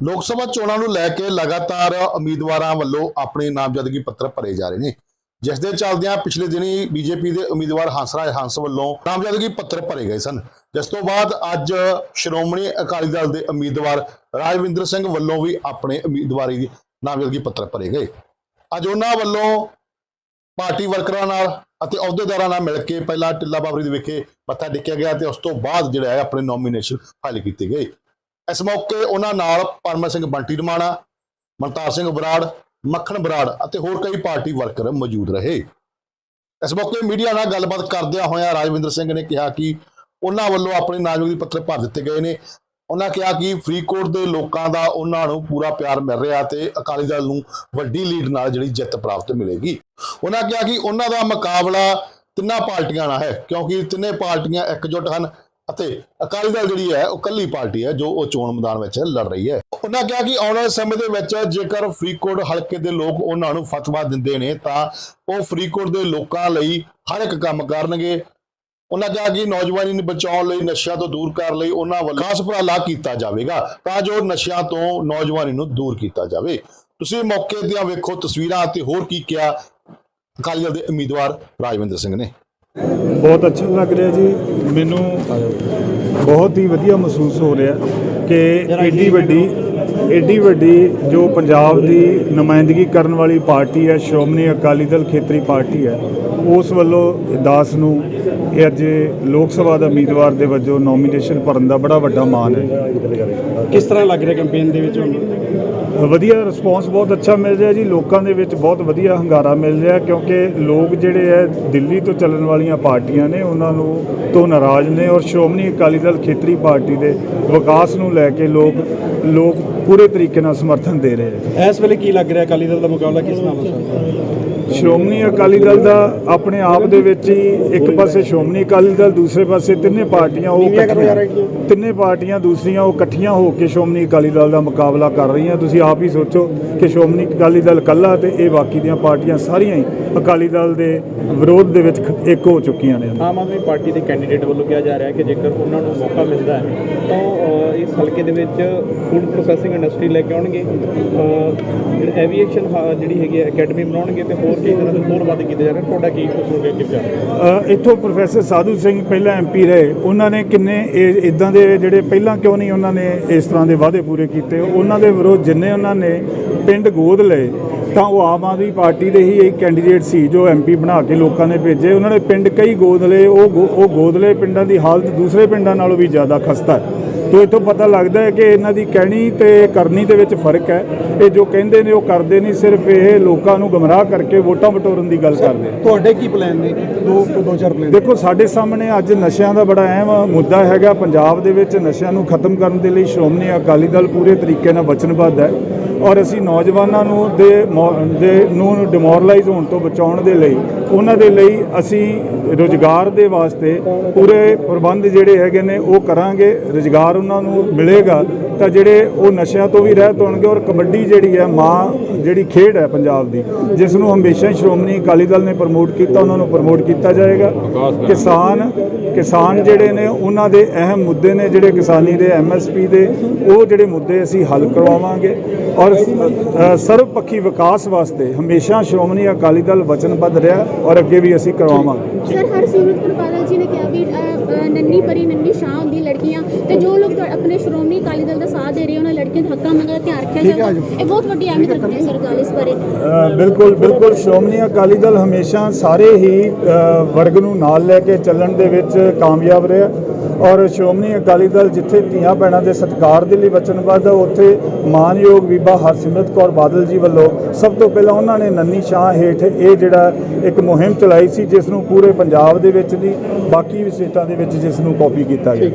ਲੋਕ ਸਭਾ ਚੋਣਾਂ ਨੂੰ ਲੈ ਕੇ ਲਗਾਤਾਰ ਉਮੀਦਵਾਰਾਂ ਵੱਲੋਂ ਆਪਣੇ ਨਾਮਜ਼ਦਗੀ ਪੱਤਰ ਭਰੇ ਜਾ ਰਹੇ ਨੇ। ਜਿਸ ਦੇ ਚੱਲਦਿਆਂ ਪਿਛਲੇ ਦਿਨੀ ਬੀਜੇਪੀ ਦੇ ਉਮੀਦਵਾਰ ਹੰਸਰਾਜ ਹੰਸ ਵੱਲੋਂ ਨਾਮਜ਼ਦਗੀ ਪੱਤਰ ਭਰੇ ਗਏ ਸਨ। ਜਿਸ ਤੋਂ ਬਾਅਦ ਅੱਜ ਸ਼੍ਰੋਮਣੀ ਅਕਾਲੀ ਦਲ ਦੇ ਉਮੀਦਵਾਰ ਰਾਜਵਿੰਦਰ ਸਿੰਘ ਵੱਲੋਂ ਵੀ ਆਪਣੇ ਉਮੀਦਵਾਰੀ ਨਾਮਜ਼ਦਗੀ ਪੱਤਰ ਭਰੇ ਗਏ। ਅੱਜ ਉਹਨਾਂ ਵੱਲੋਂ ਪਾਰਟੀ ਵਰਕਰਾਂ ਨਾਲ ਅਤੇ ਅਹੁਦੇਦਾਰਾਂ ਨਾਲ ਮਿਲ ਕੇ ਪਹਿਲਾਂ ਟਿੱਲਾ ਬਾਬਰੀ ਦੇ ਵਿਖੇ ਮੱਥਾ ਟੇਕਿਆ ਗਿਆ ਤੇ ਉਸ ਤੋਂ ਬਾਅਦ ਜਿਹੜਾ ਹੈ ਆਪਣੇ ਨੋਮੀਨੇਸ਼ਨ ਫਾਈਲ ਕੀਤੇ ਗਏ। ਇਸ ਮੌਕੇ ਉਹਨਾਂ ਨਾਲ ਪਰਮ ਸਿੰਘ ਬੰਟੀ ਰਮਾਣਾ, ਮਨਤਾਰ ਸਿੰਘ ਬਰਾੜ, ਮੱਖਣ ਬਰਾੜ ਅਤੇ ਹੋਰ ਕਈ ਪਾਰਟੀ ਵਰਕਰ ਮੌਜੂਦ ਰਹੇ। ਇਸ ਮੌਕੇ ਮੀਡੀਆ ਨਾਲ ਗੱਲਬਾਤ ਕਰਦਿਆਂ ਹੋਇਆਂ ਰਾਜਵਿੰਦਰ ਸਿੰਘ ਨੇ ਕਿਹਾ ਕਿ ਉਹਨਾਂ ਵੱਲੋਂ ਆਪਣੇ ਨਾਮਜ਼ਦਗੀ ਪੱਤਰ ਭਰ ਦਿੱਤੇ ਗਏ ਨੇ। ਉਹਨਾਂ ਕਿਹਾ ਕਿ ਫਰੀਦਕੋਟ ਦੇ ਲੋਕਾਂ ਦਾ ਉਹਨਾਂ ਨੂੰ ਪੂਰਾ ਪਿਆਰ ਮਿਲ ਰਿਹਾ ਤੇ ਅਕਾਲੀ ਦਲ ਨੂੰ ਵੱਡੀ ਲੀਡ ਨਾਲ ਜਿਹੜੀ ਜਿੱਤ ਪ੍ਰਾਪਤ ਮਿਲੇਗੀ। ਉਹਨਾਂ ਕਿਹਾ ਕਿ ਉਹਨਾਂ ਦਾ ਮੁਕਾਬਲਾ ਤਿੰਨਾਂ ਪਾਰਟੀਆਂ ਨਾਲ ਹੈ, ਕਿਉਂਕਿ ਤਿੰਨੇ ਪਾਰਟੀਆਂ ਇਕਜੁੱਟ ਹਨ। ਅਤੇ ਅਕਾਲੀ ਦਲ ਜਿਹੜੀ ਹੈ, ਉਹ ਕੱਲੀ ਪਾਰਟੀ ਹੈ ਜੋ ਉਹ ਚੋਣ ਮੈਦਾਨ ਵਿੱਚ ਲੜ ਰਹੀ ਹੈ। ਉਹਨਾਂ ਕਿਹਾ ਕਿ ਆਉਣ ਵਾਲੇ ਸਮੇਂ ਦੇ ਵਿੱਚ ਜੇਕਰ ਫਰੀਦਕੋਟ ਹਲਕੇ ਦੇ ਲੋਕ ਉਹਨਾਂ ਨੂੰ ਫਤਵਾ ਦਿੰਦੇ ਨੇ, ਤਾਂ ਉਹ ਫਰੀਦਕੋਟ ਦੇ ਲੋਕਾਂ ਲਈ ਹਰ ਇੱਕ ਕੰਮ ਕਰਨਗੇ। ਉਹਨਾਂ ਕਿਹਾ ਕਿ ਨੌਜਵਾਨੀ ਨੂੰ ਬਚਾਉਣ ਲਈ, ਨਸ਼ਿਆਂ ਤੋਂ ਦੂਰ ਕਰਨ ਲਈ ਉਹਨਾਂ ਵੱਲੋਂ ਖਾਸ ਉਪਰਾਲਾ ਕੀਤਾ ਜਾਵੇਗਾ, ਤਾਂ ਜੋ ਨਸ਼ਿਆਂ ਤੋਂ ਨੌਜਵਾਨੀ ਨੂੰ ਦੂਰ ਕੀਤਾ ਜਾਵੇ। ਤੁਸੀਂ ਮੌਕੇ ਦੀਆਂ ਵੇਖੋ ਤਸਵੀਰਾਂ ਅਤੇ ਹੋਰ ਕੀ ਕਿਹਾ। ਅਕਾਲੀ ਦਲ ਦੇ ਉਮੀਦਵਾਰ ਰਾਜਵਿੰਦਰ ਸਿੰਘ ਨੇ। ਬਹੁਤ ਅੱਛਾ ਲੱਗ ਰਿਹਾ ਜੀ। ਮੈਨੂੰ ਬਹੁਤ ਹੀ ਵਧੀਆ ਮਹਿਸੂਸ ਹੋ ਰਿਹਾ ਕਿ ਐਡੀ ਵੱਡੀ ਐਡੀ ਵੱਡੀ ਜੋ ਪੰਜਾਬ ਦੀ ਨੁਮਾਇੰਦਗੀ ਕਰਨ ਵਾਲੀ ਪਾਰਟੀ ਹੈ, ਸ਼੍ਰੋਮਣੀ ਅਕਾਲੀ ਦਲ ਖੇਤਰੀ ਪਾਰਟੀ ਹੈ, ਉਸ ਵੱਲੋਂ ਦਾਸ ਨੂੰ ਇਹ ਅੱਜ ਲੋਕ ਸਭਾ ਦਾ ਉਮੀਦਵਾਰ ਦੇ ਵਜੋਂ ਨੋਮੀਨੇਸ਼ਨ ਭਰਨ ਦਾ ਬੜਾ ਵੱਡਾ ਮਾਣ ਹੈ। ਕਿਸ ਤਰ੍ਹਾਂ ਲੱਗ ਰਿਹਾ ਕੈਂਪੇਨ ਦੇ ਵਿੱਚ ਵਧੀਆ ਰਿਸਪੌਂਸ ਬਹੁਤ ਅੱਛਾ ਮਿਲ ਰਿਹਾ ਜੀ। ਲੋਕਾਂ ਦੇ ਵਿੱਚ ਬਹੁਤ ਵਧੀਆ ਹੰਗਾਰਾ ਮਿਲ ਰਿਹਾ ਕਿਉਂਕਿ ਲੋਕ ਜਿਹੜੇ ਹੈ ਦਿੱਲੀ ਤੋਂ ਚੱਲਣ ਵਾਲੀਆਂ ਪਾਰਟੀਆਂ ਨੇ ਉਹਨਾਂ ਨੂੰ ਤੋਂ ਨਾਰਾਜ਼ ਨੇ ਔਰ ਸ਼੍ਰੋਮਣੀ ਅਕਾਲੀ ਦਲ ਖੇਤਰੀ ਪਾਰਟੀ ਦੇ ਵਿਕਾਸ ਨੂੰ ਲੈ ਕੇ ਲੋਕ ਲੋਕ ਪੂਰੇ ਤਰੀਕੇ ਨਾਲ ਸਮਰਥਨ ਦੇ ਰਹੇ ਹੈ ਇਸ ਵੇਲੇ ਕੀ ਲੱਗ ਰਿਹਾ ਅਕਾਲੀ ਦਲ ਦਾ ਮੁਕਾਬਲਾ ਕਿਸ ਨਾਲ ਹੋ ਸਕਦਾ ਹੈ ਸ਼੍ਰੋਮਣੀ ਅਕਾਲੀ ਦਲ ਦਾ ਆਪਣੇ ਆਪ ਦੇ ਵਿੱਚ ਹੀ ਇੱਕ ਪਾਸੇ ਸ਼੍ਰੋਮਣੀ ਅਕਾਲੀ ਦਲ ਦੂਸਰੇ ਪਾਸੇ ਤਿੰਨੇ ਪਾਰਟੀਆਂ ਉਹ ਇਕੱਠੀਆਂ ਤਿੰਨੇ ਪਾਰਟੀਆਂ ਦੂਸਰੀਆਂ ਉਹ ਇਕੱਠੀਆਂ ਹੋ ਕੇ ਸ਼੍ਰੋਮਣੀ ਅਕਾਲੀ ਦਲ ਦਾ ਮੁਕਾਬਲਾ ਕਰ ਰਹੀਆਂ। ਤੁਸੀਂ ਆਪ ਹੀ ਸੋਚੋ ਕਿ ਸ਼੍ਰੋਮਣੀ ਅਕਾਲੀ ਦਲ ਇਕੱਲਾ ਤੇ ਇਹ ਬਾਕੀ ਦੀਆਂ ਪਾਰਟੀਆਂ ਸਾਰੀਆਂ ਹੀ ਅਕਾਲੀ ਦਲ ਦੇ ਵਿਰੋਧ ਦੇ ਵਿੱਚ ਇੱਕ ਹੋ ਚੁੱਕੀਆਂ ਨੇ। ਆਮ ਆਦਮੀ ਪਾਰਟੀ ਦੇ ਕੈਂਡੀਡੇਟ ਵੱਲੋਂ ਕਿਹਾ ਜਾ ਰਿਹਾ ਹੈ ਕਿ ਜੇਕਰ ਉਹਨਾਂ ਨੂੰ ਮੌਕਾ ਮਿਲਦਾ ਹੈ ਤਾਂ ਇਸ ਹਲਕੇ ਦੇ ਵਿੱਚ ਫੂਡ ਪ੍ਰੋਸੈਸਿੰਗ ਇੰਡਸਟਰੀ ਲੈ ਕੇ ਆਉਣਗੇ। ਐਵੀਏਸ਼ਨ ਜਿਹੜੀ ਹੈਗੀ ਹੈ ਅਕੈਡਮੀ ਬਣਾਉਣਗੇ ਤੇ ਹੋਰ ਕਈ ਤਰ੍ਹਾਂ ਦੇ ਹੋਰ ਵਾਅਦੇ ਕੀਤੇ ਜਾ ਰਹੇ ਤੁਹਾਡਾ ਕੀ ਗਿਆ ਕਿ ਵਿਚਾਰ ਇੱਥੋਂ ਪ੍ਰੋਫੈਸਰ ਸਾਧੂ ਸਿੰਘ ਪਹਿਲਾਂ ਐਮਪੀ ਰਹੇ ਉਹਨਾਂ ਨੇ ਕਿੰਨੇ ਇਦਾਂ ਦੇ ਜਿਹੜੇ ਪਹਿਲਾਂ ਕਿਉਂ ਨਹੀਂ ਉਹਨਾਂ ਨੇ ਇਸ ਤਰ੍ਹਾਂ ਦੇ ਵਾਅਦੇ ਪੂਰੇ ਕੀਤੇ? ਉਹਨਾਂ ਦੇ ਵਿਰੋਧ ਜਿੰਨੇ ਉਹਨਾਂ ਨੇ ਪਿੰਡ ਗੋਦ ਲਏ ਤਾਂ ਉਹ ਆਮ ਆਦਮੀ ਪਾਰਟੀ ਦੇ ਹੀ ਇੱਕ ਕੈਂਡੀਡੇਟ ਸੀ ਜੋ ਐਮਪੀ ਬਣਾ ਕੇ ਲੋਕਾਂ ਨੇ ਭੇਜੇ। ਉਹਨਾਂ ਨੇ ਪਿੰਡ ਕਈ ਗੋਦ ਲਏ ਉਹ ਉਹ ਗੋਦ ਲਏ ਪਿੰਡਾਂ ਦੀ ਹਾਲਤ ਦੂਸਰੇ ਪਿੰਡਾਂ ਨਾਲੋਂ ਵੀ ਜ਼ਿਆਦਾ ਖਸਤਾ ਹੈ। ਤੋਂ ਇੱਥੋਂ ਪਤਾ ਲੱਗਦਾ ਹੈ ਕਿ ਇਹਨਾਂ ਦੀ ਕਹਿਣੀ ਤੇ ਕਰਨੀ ਦੇ ਵਿੱਚ ਫ਼ਰਕ ਹੈ। ਇਹ ਜੋ ਕਹਿੰਦੇ ਨੇ ਉਹ ਕਰਦੇ ਨਹੀਂ ਸਿਰਫ ਇਹ ਲੋਕਾਂ ਨੂੰ ਗਮਰਾਹ ਕਰਕੇ ਵੋਟਾਂ ਵਟੋਰਨ ਦੀ ਗੱਲ ਕਰਦੇ ਤੁਹਾਡੇ ਕੀ ਪਲਾਨ ਨੇ? ਦੋ ਦੋ ਚਾਰ ਪਲਾਨ ਦੇਖੋ ਸਾਡੇ ਸਾਹਮਣੇ ਅੱਜ ਨਸ਼ਿਆਂ ਦਾ ਬੜਾ ਅਹਿਮ ਮੁੱਦਾ ਹੈਗਾ। ਪੰਜਾਬ ਦੇ ਵਿੱਚ ਨਸ਼ਿਆਂ ਨੂੰ ਖਤਮ ਕਰਨ ਦੇ ਲਈ ਸ਼੍ਰੋਮਣੀ ਅਕਾਲੀ ਦਲ ਪੂਰੇ ਤਰੀਕੇ ਨਾਲ ਵਚਨਬੱਧ ਹੈ। ਔਰ ਅਸੀਂ ਨੌਜਵਾਨਾਂ ਨੂੰ ਦੇ ਮੌ- ਦੇ ਨੂੰ ਡਿਮੋਰਲਾਈਜ਼ ਹੋਣ ਤੋਂ ਬਚਾਉਣ ਦੇ ਲਈ, ਉਹਨਾਂ ਦੇ ਲਈ ਅਸੀਂ ਰੋਜ਼ਗਾਰ ਦੇ ਵਾਸਤੇ ਪੂਰੇ ਪ੍ਰਬੰਧ ਜਿਹੜੇ ਹੈਗੇ ਨੇ, ਉਹ ਕਰਾਂਗੇ। ਰੋਜ਼ਗਾਰ ਉਹਨਾਂ ਨੂੰ ਮਿਲੇਗਾ ਤਾਂ ਜਿਹੜੇ ਉਹ ਨਸ਼ਿਆਂ ਤੋਂ ਵੀ ਰਹਿਤ ਹੋਣਗੇ ਔਰ ਕਬੱਡੀ ਜਿਹੜੀ ਹੈ, ਮਾਂ ਜਿਹੜੀ ਖੇਡ ਹੈ ਪੰਜਾਬ ਦੀ ਜਿਸ ਨੂੰ ਹਮੇਸ਼ਾ ਹੀ ਸ਼੍ਰੋਮਣੀ ਅਕਾਲੀ ਦਲ ਨੇ ਪ੍ਰਮੋਟ ਕੀਤਾ ਉਹਨਾਂ ਨੂੰ ਪ੍ਰਮੋਟ ਕੀਤਾ ਜਾਏਗਾ। ਕਿਸਾਨ ਕਿਸਾਨ ਜਿਹੜੇ ਨੇ ਉਹਨਾਂ ਦੇ ਅਹਿਮ ਮੁੱਦੇ ਨੇ ਜਿਹੜੇ ਕਿਸਾਨੀ ਦੇ ਐਮਐਸਪੀ ਦੇ ਉਹ ਜਿਹੜੇ ਮੁੱਦੇ ਅਸੀਂ ਹੱਲ ਕਰਵਾਵਾਂਗੇ। ਔਰ ਅ, ਸਰਵਪੱਖੀ ਵਿਕਾਸ ਵਾਸਤੇ ਹਮੇਸ਼ਾ ਸ਼੍ਰੋਮਣੀ ਅਕਾਲੀ ਦਲ ਵਚਨਬੱਧ ਰਿਹਾ ਔਰ ਅੱਗੇ ਵੀ ਅਸੀਂ ਕਰਵਾਵਾਂਗੇ। ਸਰ ਹਰਸਿਮਰਤ ਕੌਰ ਜੀ ਨੇ ਕਿਹਾ ਵੀ ਨੰਨੀ ਪਰੀ ਨੰਨੀ ਸ਼ਾਹ ਹੁੰਦੀ ਲੜਕੀਆਂ ਤੇ ਜੋ ਲੋਕ ਆਪਣੇ ਸ਼੍ਰੋਮਣੀ ਅਕਾਲੀ ਦਲ ਦਾ ਲੜਕੀਆਂ ਦੇ ਹੱਕਾਂ ਮੰਗਣ ਦਾ ਧਿਆਨ ਰੱਖਿਆ ਜਾਏਗਾ ਇਹ ਬਹੁਤ ਵੱਡੀ ਅਹਿਮੀਅਤ ਰੱਖਦੀ ਹੈ ਸਰ ਗੱਲ ਇਸ ਬਾਰੇ। ਅ, ਬਿਲਕੁਲ ਬਿਲਕੁਲ ਸ਼੍ਰੋਮਣੀ ਅਕਾਲੀ ਦਲ ਹਮੇਸ਼ਾ ਸਾਰੇ ਹੀ ਵਰਗ ਨੂੰ ਨਾਲ ਲੈ ਕੇ ਚੱਲਣ ਦੇ ਵਿੱਚ ਕਾਮਯਾਬ ਰਿਹਾ। ਔਰ ਸ਼੍ਰੋਮਣੀ ਅਕਾਲੀ ਦਲ ਜਿੱਥੇ ਧੀਆਂ ਭੈਣਾਂ ਦੇ ਸਤਿਕਾਰ ਦੇ ਲਈ ਵਚਨਬੱਧ ਹੈ ਉੱਥੇ ਮਾਨਯੋਗ ਬੀਬਾ ਹਰਸਿਮਰਤ ਕੌਰ ਬਾਦਲ ਜੀ ਵੱਲੋਂ ਸਭ ਤੋਂ ਪਹਿਲਾਂ ਉਹਨਾਂ ਨੇ ਨੰਨੀ ਸ਼ਾਹ ਹੇਠ ਇਹ ਜਿਹੜਾ ਇੱਕ ਮੁਹਿੰਮ ਚਲਾਈ ਸੀ ਜਿਸ ਨੂੰ ਪੂਰੇ ਪੰਜਾਬ ਦੇ ਵਿੱਚ ਦੀ ਬਾਕੀ ਵੀ ਸਟੇਟਾਂ ਦੇ ਵਿੱਚ ਜਿਸ ਨੂੰ ਕਾਪੀ ਕੀਤਾ ਗਿਆ।